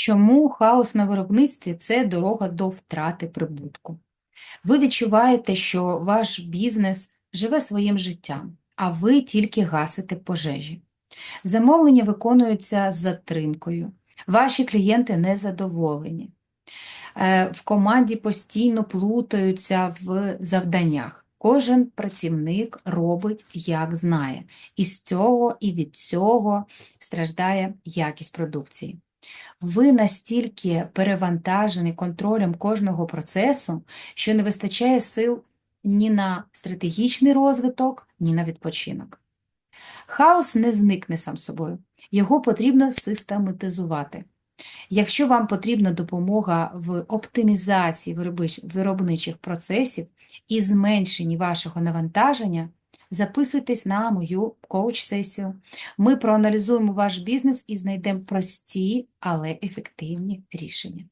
Чому хаос на виробництві це дорога до втрати прибутку? Ви відчуваєте, що ваш бізнес живе своїм життям, а ви тільки гасите пожежі. Замовлення виконуються з затримкою, ваші клієнти незадоволені. Е, В команді постійно плутаються в завданнях. Кожен працівник робить, як знає. І з цього, і від цього страждає якість продукції. Ви настільки перевантажені контролем кожного процесу, що не вистачає сил ні на стратегічний розвиток, ні на відпочинок. Хаос не зникне сам собою, його потрібно систематизувати. Якщо вам потрібна допомога в оптимізації виробничих процесів і зменшенні вашого навантаження, записуйтесь на мою коуч-сесію. Ми проаналізуємо ваш бізнес і знайдемо прості, але ефективні рішення.